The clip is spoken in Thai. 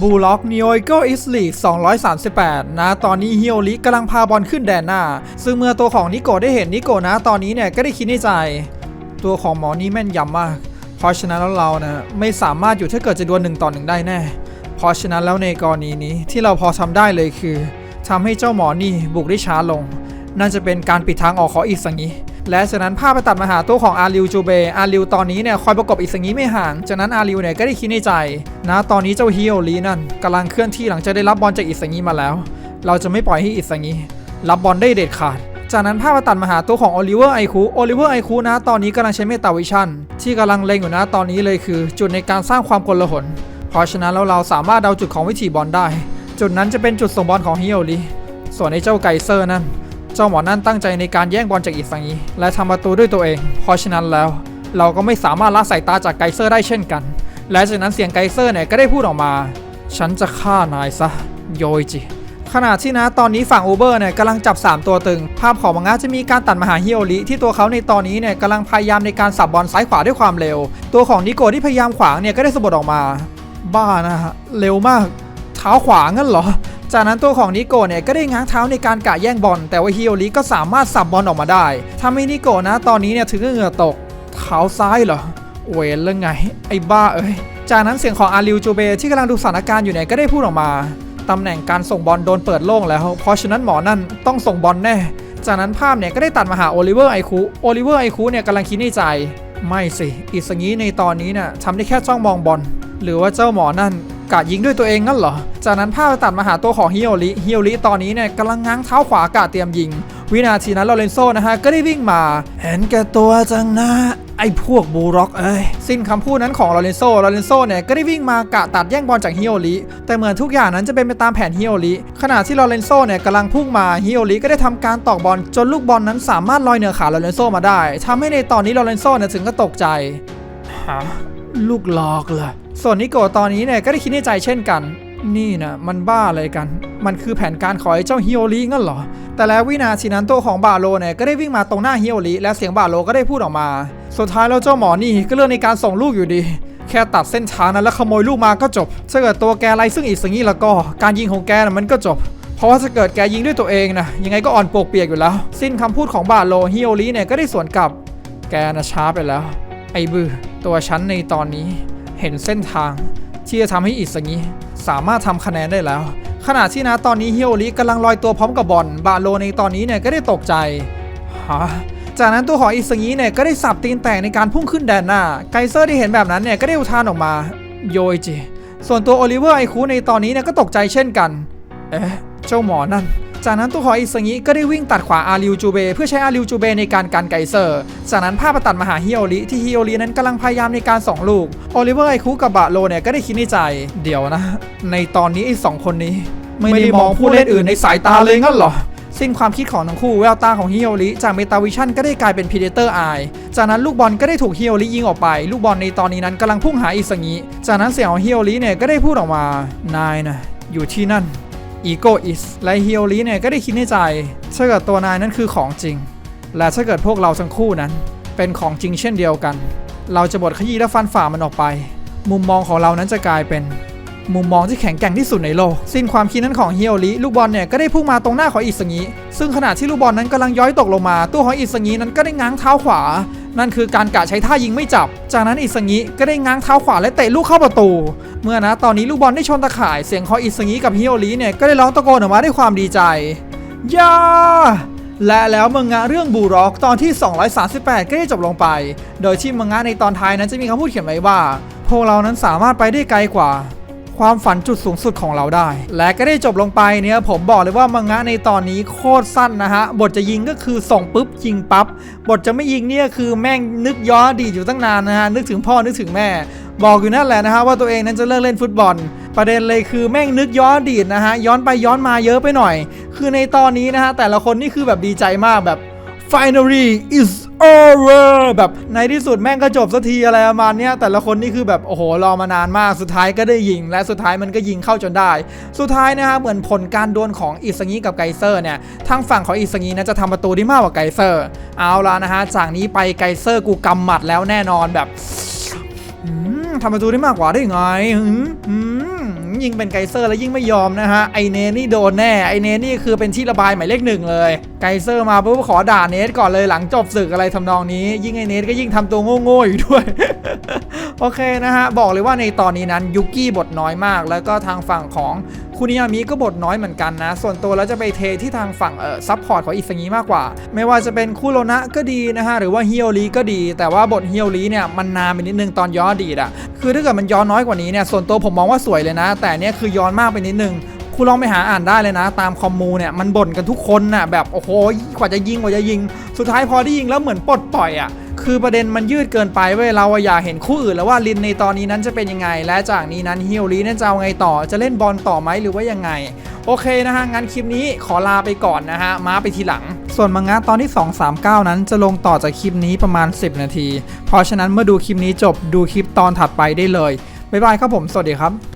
บูล็อกนิโอโกอิสลีก238 นะ ตอนนี้ฮิโอริกำลังพาบอลขึ้นแดนหน้า ซึ่งเมื่อตัวของนิโกได้เห็นนิโกนะ ตอนนี้เนี่ยก็ได้คิดในใจ ตัวของหมอนี่แม่นยำมาก เพราะฉะนั้นแล้วเรานะไม่สามารถอยู่ถ้าเกิดจะดวลหนึ่งต่อหนึ่งได้แน่ เพราะฉะนั้นแล้วในกรณีนี้ที่เราพอทำได้เลยคือทำให้เจ้าหมอนี่บุกได้ช้าลง น่าจะเป็นการปิดทางออกของอิสังงี้ และจากนั้นภาพไปตัดมาหาตัวของอาริวจูเบอาริวตอนนี้เนี่ยคอยประกบอิสังงี้ไม่ห่าง จากนั้นอาริวเนี่ยก็ได้คิดในใจ นะตอนนี้เจ้าฮิโอรีนั่นกำลังเคลื่อนที่หลังจากได้รับบอลจากอิสังงี้มาแล้ว เราจะไม่ปล่อยให้อิสังงี้รับบอลได้เด็ดขาดจากนั้นภาพตัดมาหาตัวของโอลิเวอร์ไอคูโอลิเวอร์ไอคูนะตอนนี้กำลังใช้เมตาวิชั่นที่กำลังเล็งอยู่นะตอนนี้เลยคือ จุดในการสร้างความกลหนเพราะฉะนั้นแล้วเราสามารถเดาจุดของวิถีบอลได้ จุดนั้นจะเป็นจุดส่งบอลของฮิโอริส่วนไอ้เจ้าไกเซอร์นั่น เจ้าหมอนั่นตั้งใจในการแย่งบอลจากอิสังีและทำประตูด้วยตัวเอง เพราะฉะนั้นแล้ว เราก็ไม่สามารถละสายตาจากไกเซอร์ได้เช่นกัน และจากนั้นเสียงไกเซอร์เนี่ยก็ได้พูดออกมา ฉันจะฆ่านายซะโยจิขณะที่นะตอนนี้ฝั่งอูเบอร์เนี่ยกำลังจับ 3 ตัวตึง ภาพของมังงะจะมีการตัดมาหาฮิโอริที่ตัวเขาในตอนนี้เนี่ยกำลังพยายามในการสับบอลซ้ายขวาด้วยความเร็ว ตัวของนิโกที่พยายามขวางเนี่ยก็ได้สะบัดออกมา บ้านะฮะเร็วมาก เท้าขวางั้นเหรอ จากนั้นตัวของนิโกเนี่ยก็ได้ง้างเท้าในการกะแย่งบอล แต่ว่าฮิโอริก็สามารถสับบอลออกมาได้ทำให้นิโกนะตอนนี้เนี่ยถึงกับเหงื่อตกเท้าซ้ายเหรอเวรเรื่องไง ไอ้บ้าเอ้ย จากนั้นเสียงของอาริวจูเบที่กำลังดูสถานการณ์อยู่เนี่ยก็ได้พูดออกมา ตำแหน่งการส่งบอลโดนเปิดโล่งแล้ว เพราะฉะนั้นหมอนั่นต้องส่งบอลแน่ จากนั้นภาพเนี่ยก็ได้ตัดมาหาโอลิเวอร์ไอคูโอลิเวอร์ไอคูเนี่ยกำลังคิดในใจ ไม่สิ อิสงี้ในตอนนี้เนี่ยทำได้แค่จ้องมองบอล หรือว่าเจ้าหมอนั่น กะยิงด้วยตัวเองงั้นเหรอ จากนั้นภาพตัดมาหาตัวของฮิโอริฮิโอริตอนนี้เนี่ยกำลังง้างเท้าขวากะเตรียมยิง วินาทีนั้นลอเรนโซนะฮะก็ได้วิ่งมา เห็นแก่ตัวจังนะไอ้พวกบูร็อกเอ้ยสิ้นคำพูดนั้นของลอเรนโซลอเรนโซเนี่ยก็ได้วิ่งมากะตัดแย่งบอลจากฮิโอริแต่เหมือนทุกอย่างนั้นจะเป็นไปตามแผนฮิโอริขณะที่ลอเรนโซเนี่ยกำลังพุ่งมาฮิโอริก็ได้ทำการตอกบอลจนลูกบอลนั้นสามารถลอยเหนือขาลอเรนโซมาได้ทำให้ในตอนนี้ลอเรนโซเนี่ยถึงก็ตกใจฮะ ลูกหลอกเหรอส่วนนิโกตอนนี้เนี่ยก็ได้คิดในใจเช่นกัน นี่นะมันบ้าอะไรกัน มันคือแผนการของไอ้เจ้าฮิโอริงั้นเหรอ แต่แล้ววินาทีนั้นตัวของบาโลเนี่ยก็ได้วิ่งมาตรงหน้าฮิโอริและเสียงบาโลก็ได้พูดออกมา สุดท้ายแล้วเจ้าหมอนี่ก็เลือกในการส่งลูกอยู่ดี แค่ตัดเส้นทางนั้นแล้วขโมยลูกมาก็จบถ้าเกิดตัวแกไรซึ่งอีกสังนี้แล้วก็การยิงของแกน่ะมันก็จบเพราะว่าถ้าเกิดแกยิงด้วยตัวเองนะยังไงก็อ่อนปวกเปียกอยู่แล้ว สิ้นคำพูดของบาโลฮิโอริเนี่ยก็ได้สวนกลับแกนะช้าไปแล้ว ไอบือ ตัวฉันในตอนนี้เห็นเส้นทาง ที่จะทำให้อิสงิสามารถทำคะแนนได้แล้ว ขณะที่นะตอนนี้เฮิโอริกำลังลอยตัวพร้อมกับบอลบาโลในตอนนี้เนี่ยก็ได้ตกใจฮะจากนั้นตัวของอิสงิเนี่ยก็ได้สับตีนแตกในการพุ่งขึ้นแดนหน้า ไกเซอร์ที่เห็นแบบนั้นเนี่ยก็ได้อุทานออกมา โยอิจิส่วนตัวโอลิเวอร์ไอคูในตอนนี้เนี่ยก็ตกใจเช่นกัน เอ๊ะ เจ้าหมอนั่น จากนั้นตัวของอิสงิก็ได้วิ่งตัดขวาอาริวจูเบเพื่อใช้อาริวจูเบในการกันไกเซอร์ จากนั้นภาพตัดมาหาฮิโอริที่ฮิโอรินั้นกำลังพยายามในการส่องลูกโอลิเวอร์ไอคุกับบาโลเนี่ยก็ได้คิดในใจ เดี๋ยวนะ ในตอนนี้ไอ้สองคนนี้ ไม่ได้มองผู้เล่นอื่นในสายตาเลยงั้นเหรอสิ้นความคิดของทั้งคู่แววตาของฮิโอริจากเมตาวิชั่นก็ได้กลายเป็นพีเดเตอร์ไอจากนั้นลูกบอลก็ได้ถูกฮิโอริยิงออกไป ลูกบอลในตอนนี้นั้นกำลังพุ่งหาอิสงิจากนั้นเสียงของฮิโอริเนี่ยก็ได้พูดออกมา นายนะอยู่ที่นั่น อีโกอิสและฮิโอริเนี่ยก็ได้คิดในใจถ้าเกิดตัวนายนั้นคือของจริง และถ้าเกิดพวกเราทั้งคู่นั้น เป็นของจริงเช่นเดียวกัน เราจะบดขยี้และฟันฝ่ามันออกไป มุมมองของเรานั้นจะกลายเป็น มุมมองที่แข็งแกร่งที่สุดในโลก สิ้นความคิดนั้นของฮิโอริลูกบอลเนี่ยก็ได้พุ่งมาตรงหน้าของอิสงิซึ่งขณะที่ลูกบอลนั้นกำลังย้อยตกลงมา ตัวของอิสงินั้นก็ได้ง้างเท้าขวา นั่นคือการกะใช้ท่ายิงไม่จับ จากนั้นอิสงิก็ได้ง้างเท้าขวาและเตะลูกเข้าประตู เมื่อนะตอนนี้ลูกบอลได้ชนตะข่ายเสียงของอิสงิกับฮิโอริเนี่ยก็ได้ร้องตะโกนออกมาด้วยความดีใจยาและแล้วมังงะเรื่องบูร็อกตอนที่ 238 ก็ได้จบลงไป โดยที่มังงะในตอนท้ายนั้นจะมีคำพูดเขียนไว้ว่า พวกเรานั้นสามารถไปได้ไกลกว่า ความฝันจุดสูงสุดของเราได้ และก็ได้จบลงไปเนี่ยผมบอกเลยว่ามังงะในตอนนี้โคตรสั้นนะฮะ บทจะยิงก็คือส่งปุ๊บยิงปั๊บบทจะไม่ยิงเนี่ยคือแม่งนึกย้อนอดีตอยู่ตั้งนานนะฮะ นึกถึงพ่อนึกถึงแม่ บอกอยู่นั่นแหละนะฮะว่าตัวเองนั้นจะเลิกเล่นฟุตบอล ประเด็นเลยคือแม่งนึกย้อนอดีตนะฮะย้อนไปย้อนมาเยอะไปหน่อย คือในตอนนี้นะฮะแต่ละคนนี่คือแบบดีใจมากแบบ finally is over แบบในที่สุดแม่งก็จบสักทีอะไรประมาณเนี้ยแต่ละคนนี่คือแบบโอ้โหรอมานานมากสุดท้ายก็ได้ยิง และสุดท้ายมันก็ยิงเข้าจนได้ สุดท้ายนะฮะเหมือนผลการดวลของอิสงีกับไกเซอร์เนี่ยทางฝั่งของอิสงีนะจะทำประตูได้มากกว่าไกเซอร์ เอาละนะฮะจากนี้ไปไกเซอร์กูกำหมัดแล้วแน่นอนแบบทำประตูได้มากกว่าได้ไงอืม ยิงเป็นไกเซอร์แล้วยิ่งไม่ยอมนะฮะไอเนนี่โดนแน่ไอเนนี่คือเป็นที่ระบายหมายเลขหนึ่งเลยไกเซอร์มาปุ๊บขอด่าเนทก่อนเลยหลังจบศึกอะไรทำนองนี้ ยิ่งไอเนทก็ยิ่งทำตัวโง่ๆอยู่ด้วย โอเคนะฮะ บอกเลยว่าในตอนนี้นั้นยุกี้บทน้อยมาก แล้วก็ทางฝั่งของคุนิยามิก็บทน้อยเหมือนกันนะ ส่วนตัวแล้วจะไปเทที่ทางฝั่งเอ่อซับพอร์ตของอิสงิมากกว่า ไม่ว่าจะเป็นคุโรนะก็ดีนะฮะหรือว่าเฮิโอริก็ดี แต่ว่าบทเฮิโอริเนี่ยมันนานไปนิดนึงตอนย้อนอดีตอะคือถ้าเกิดมันย้อนน้อยกว่านี้เนี่ยส่วนตัวผมมองว่าสวยเลยนะ แต่เนี่ยคือย้อนมากไปนิดนึงคุณลองไปหาอ่านได้เลยนะ ตามคอมมูเนี่ยมันบ่นกันทุกคนน่ะแบบโอ้โหกว่าจะยิงกว่าจะยิง สุดท้ายพอได้ยิงแล้วเหมือนปลดปล่อยอะ คือประเด็นมันยืดเกินไปเว้ยเราอะอยากเห็นคู่อื่นแล้วว่าลินในตอนนี้นั้นจะเป็นยังไง และจากนี้นั้นฮิโอริเนี่ยจะเอาไงต่อจะเล่นบอลต่อไหมหรือว่ายังไง โอเคนะฮะงั้นคลิปนี้ขอลาไปก่อนนะฮะมาไปทีหลัง ส่วนมังงะตอนที่ 239 นั้นจะลงต่อจากคลิปนี้ประมาณ 10 นาที เพราะฉะนั้นเมื่อดูคลิปนี้จบดูคลิปตอนถัดไปได้เลยบ๊ายบายครับผมสวัสดีครับ